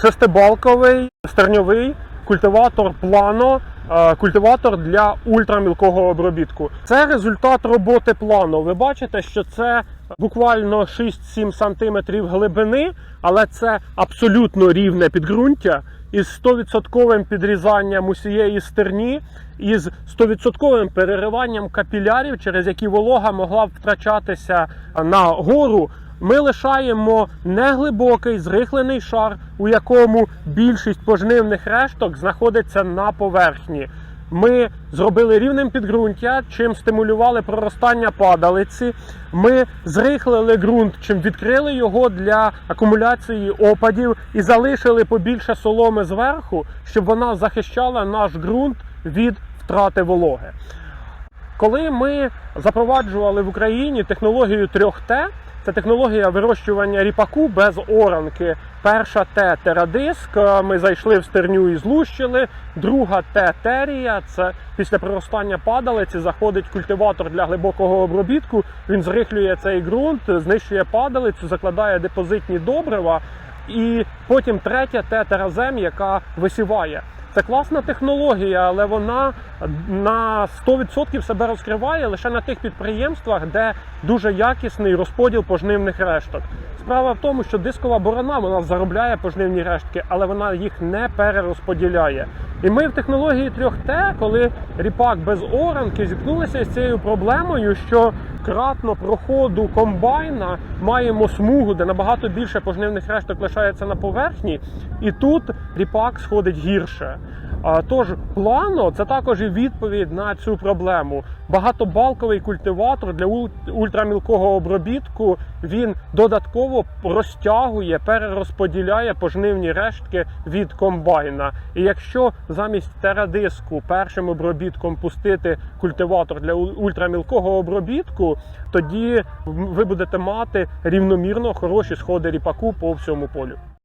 шестибалковий стерньовий культиватор плано, е, культиватор для ультрамілкого обробітку. Це результат роботи плано. Ви бачите, що це буквально 6-7 см глибини, але це абсолютно рівне підґрунтя із 100% підрізанням усієї стерні, із 100% перериванням капілярів, через які волога могла б втрачатися на гору. Ми лишаємо неглибокий зрихлений шар, у якому більшість пожнивних решток знаходиться на поверхні. Ми зробили рівнем підґрунтя, чим стимулювали проростання падалиці. Ми зрихлили ґрунт, чим відкрили його для акумуляції опадів і залишили побільше соломи зверху, щоб вона захищала наш ґрунт від втрати вологи. Коли ми запроваджували в Україні технологію 3Т, це технологія вирощування ріпаку без оранки. Перша Т терадиск. Ми зайшли в стерню і злущили. Друга Т терія. Це після проростання падалиці заходить культиватор для глибокого обробітку. Він зрихлює цей ґрунт, знищує падалицю, закладає депозитні добрива. І потім третя Т теразем, яка висіває. Це класна технологія, але вона на 100% себе розкриває лише на тих підприємствах, де дуже якісний розподіл пожнивних решток. Справа в тому, що дискова борона вона заробляє пожнивні рештки, але вона їх не перерозподіляє. І ми в технології 3Т, коли ріпак без оранки, зіткнулися з цією проблемою, що кратно проходу комбайна маємо смугу, де набагато більше пожнивних решток лишається на поверхні, і тут ріпак сходить гірше. А, Тож плано це також і відповідь на цю проблему. Багатобалковий культиватор для ул- ультрамілкого обробітку він додатково розтягує, перерозподіляє пожнивні рештки від комбайна. І якщо замість терадиску першим обробітком пустити культиватор для ультрамілкого обробітку, тоді ви будете мати рівномірно хороші сходи ріпаку по всьому полю.